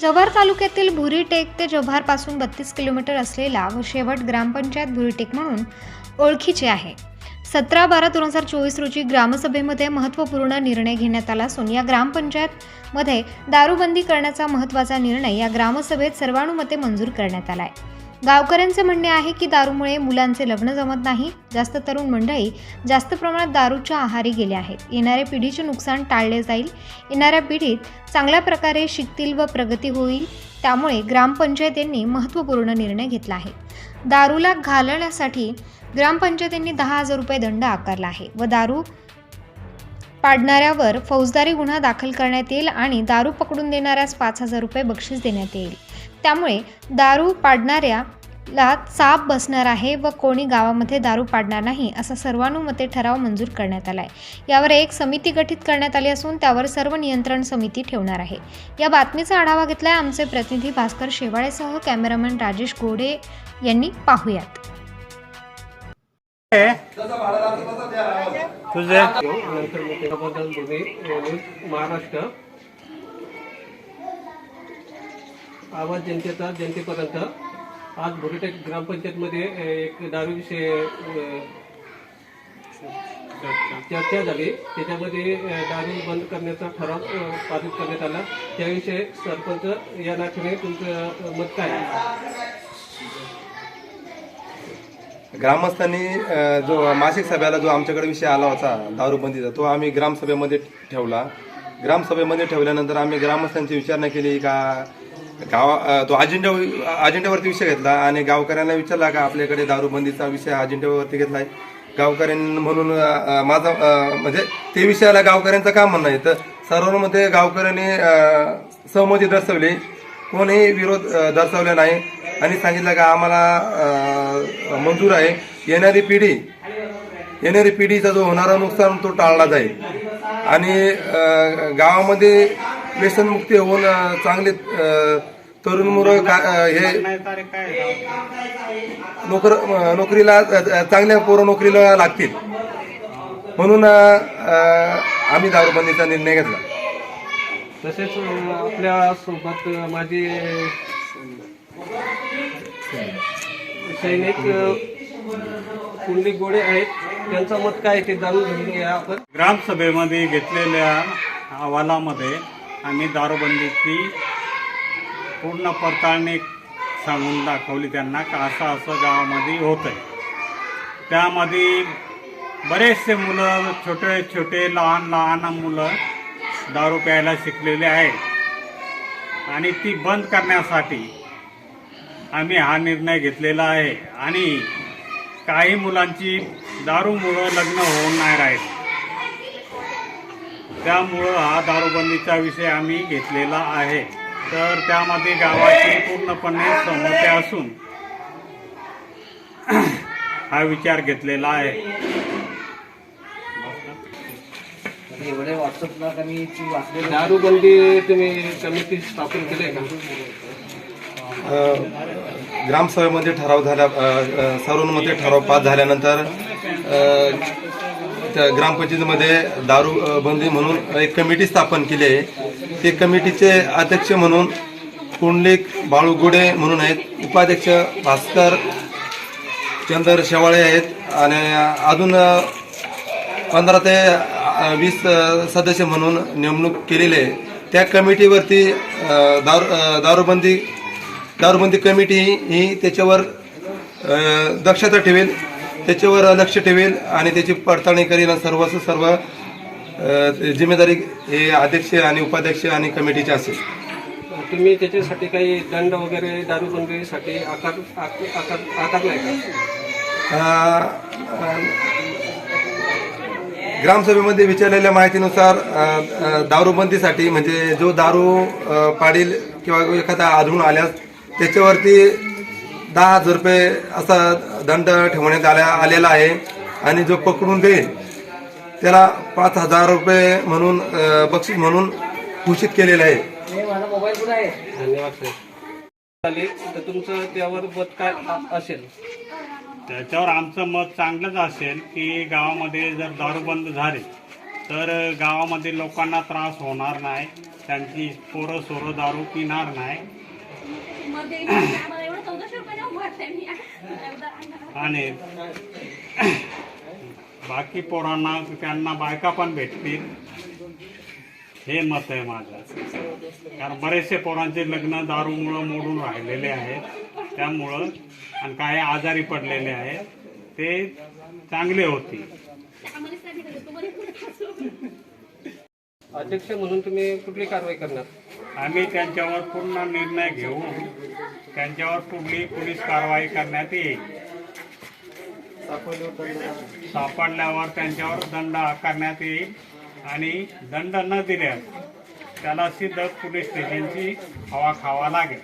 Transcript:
जव्हार तालुक्यातील भुरीटेक ते जव्हारपासून बत्तीस किलोमीटर असलेला व शेवट ग्रामपंचायत भुरीटेक म्हणून ओळखीचे आहे. सतरा बारा दोन हजार चोवीस रोजी ग्रामसभेमध्ये महत्त्वपूर्ण निर्णय घेण्यात आला असून या ग्रामपंचायतमध्ये दारूबंदी करण्याचा महत्त्वाचा निर्णय या ग्रामसभेत सर्वानुमते मंजूर करण्यात आला आहे गावकऱ्यांचे म्हणणे आहे की दारूमुळे मुलांचे लग्न जमत नाही. जास्त तरुण मंडळी जास्त प्रमाणात दारूच्या आहारी गेले आहेत. येणाऱ्या पिढीचे नुकसान टाळले जाईल. येणाऱ्या पिढीत चांगल्या प्रकारे शिकतील व प्रगती होईल. त्यामुळे ग्रामपंचायतींनी महत्त्वपूर्ण निर्णय घेतला आहे. दारूला घालण्यासाठी ग्रामपंचायतींनी दहा हजार रुपये दंड आकारला आहे व दारू पाडणाऱ्यावर फौजदारी गुन्हा दाखल करण्यात येईल आणि दारू पकडून देणाऱ्यास पाच हजार रुपये बक्षीस देण्यात येईल. त्यामुळे दारू पाडणाऱ्याला चाप बसणार आहे व कोणी गावामध्ये दारू पाडणार नाही असा सर्वानुमते ठराव मंजूर करण्यात आला आहे यावर एक समिती गठीत करण्यात आली असून त्यावर सर्व नियंत्रण समिती ठेवणार आहे. या बातमीचा आढावा घेतलाय आमचे प्रतिनिधी भास्कर शेवाळेसह कॅमेरामॅन राजेश गोडे यांनी. पाहूयात. तुझे? महाराष्ट्र. आवाज जनतेचा जनतेपर्यंत. आज भोरीटेक ग्रामपंचायतमध्ये एक दारूविषयी अ, चर्चा झाली. त्याच्यामध्ये दारू बंद करण्याचा ठराव पारित करण्यात आला. त्याविषयी सरपंच या नात्याने तुमचं मत काय आहे? ग्रामस्थांनी अ, जो मासिक सभेला जो आमच्याकडे विषय आला होता दारूबंदीचा तो आम्ही ग्रामसभेमध्ये ठेवला. ग्रामसभेमध्ये ठेवल्यानंतर आम्ही ग्रामस्थांची विचारणा केली का गावा अ, तो अजेंडा अजेंड्यावरती विषय घेतला आणि गावकऱ्यांना विचारला का आपल्याकडे दारूबंदीचा विषय अजेंड्यावरती आहे गावकऱ्यांनी म्हणून अ, अ, माझा अ, म्हणजे ते विषयाला गावकऱ्यांचं काम म्हणणं आहे. तर सर्वांमध्ये गावकऱ्यांनी अ, सहमती दर्शवली. कोणीही विरोध अ, दर्शवला नाही. आणि सांगितलं का आम्हाला मंजूर आहे. येणारी पिढी येणारी पिढीचा जो होणारा नुकसान तो टाळला जाईल. आणि गावामध्ये व्यसनमुक्ती होऊन चांगले तरुण मुलं का- हे नोकर नोकरीला चांगल्या पोरं नोकरीला लागतील. म्हणून आम्ही दारूबंदीचा निर्णय घेतला. तसेच आपल्यासोबत माझी सैनिक अ, पुंडलिक गोडे आहेत. त्यांचं मत काय ते जाणून घेऊन घ्या आपण. ग्रामसभेमध्ये घेतलेल्या अहवालामध्ये आम्ही दारूबंदीची पूर्ण पडताळणी सांगून दाखवली त्यांना का असं असं गावामध्ये होत आहे त्यामध्ये बरेचसे मुलं छोटे छोटे लहान लहान मुलं दारू प्यायला शिकलेले आहेत. आणि ती बंद करण्यासाठी आम्ही हा निर्णय घेतलेला आहे आणि काही मुलांची दारूमुळं लग्न होऊन नाही राहील. त्यामुळं हा दारूबंदीचा विषय आम्ही घेतलेला आहे. तर त्यामध्ये गावाची पूर्णपणे सहमती असून हा विचार घेतलेला आहे. दारूबंदी तुम्ही कमिटी स्थापन केली का? ग्रामसभेमध्ये ठराव झाला सर्वांमध्ये ठराव पास झाल्यानंतर त्या ग्रामपंचायतीमध्ये दारू बंदी म्हणून एक कमिटी स्थापन केली आहे. ते कमिटीचे अध्यक्ष म्हणून पुंडलिक बाळूगुडे म्हणून आहेत उपाध्यक्ष भास्कर चंदर शेवाळे आहेत आणि अजून पंधरा ते वीस सदस्य म्हणून नेमणूक केलेली आहे. त्या कमिटीवरती दारू दारूबंदी दारूबंदी कमिटी ही त्याच्यावर दक्षता ठेवेल त्याच्यावर लक्ष ठेवेल आणि त्याची पडताळणी करेल आणि सर्वच सर्व अ, जिम्मेदारी हे अध्यक्ष आणि उपाध्यक्ष आणि कमिटीची असेल तुम्ही त्याच्यासाठी काही दंड वगैरे दारूबंदीसाठी आकार आकार आकार- का? ग्रामसभेमध्ये विचारलेल्या माहितीनुसार दारूबंदीसाठी म्हणजे जो दारू पाडील किंवा एखादा आढळून आल्यास त्याच्यावरती दहा हजार रुपये असा दंड ठेवण्यात आल्या आलेला आहे. आणि जो पकडून देईल त्याला पाच हजार रुपये म्हणून बक्षीस म्हणून घोषित केलेलं आहे. धन्यवाद साहेब चालेल तर तुमचं त्यावर मत काय असेल? त्याच्यावर आमचं मत चांगलंच असेल की गावामध्ये जर दारूबंद झाले तर गावामध्ये लोकांना त्रास होणार नाही त्यांची पोरं सोरं दारू पिणार नाही. आणि बाकी पोरांना त्यांना बायका पण भेटतील. हे मत आहे माझं. कारण बरेचसे पोरांचे लग्न दारूमुळं मोडून राहिलेले आहेत. त्यामुळं आणि काही आजारी पडलेले आहेत. ते चांगले तुम्हाला अध्यक्ष म्हणून तुम्ही कुठली कारवाई करणार? आम्ही त्यांच्यावर पूर्ण निर्णय घेऊन त्यांच्यावर पुढली पोलीस कारवाई करण्यात येईल. सापडल्यावर त्यांच्यावर दंड आकारण्यात येईल आणि दंड न दिल्यास त्याला सिद्ध पोलीस स्टेशनची हवा खावा लागेल.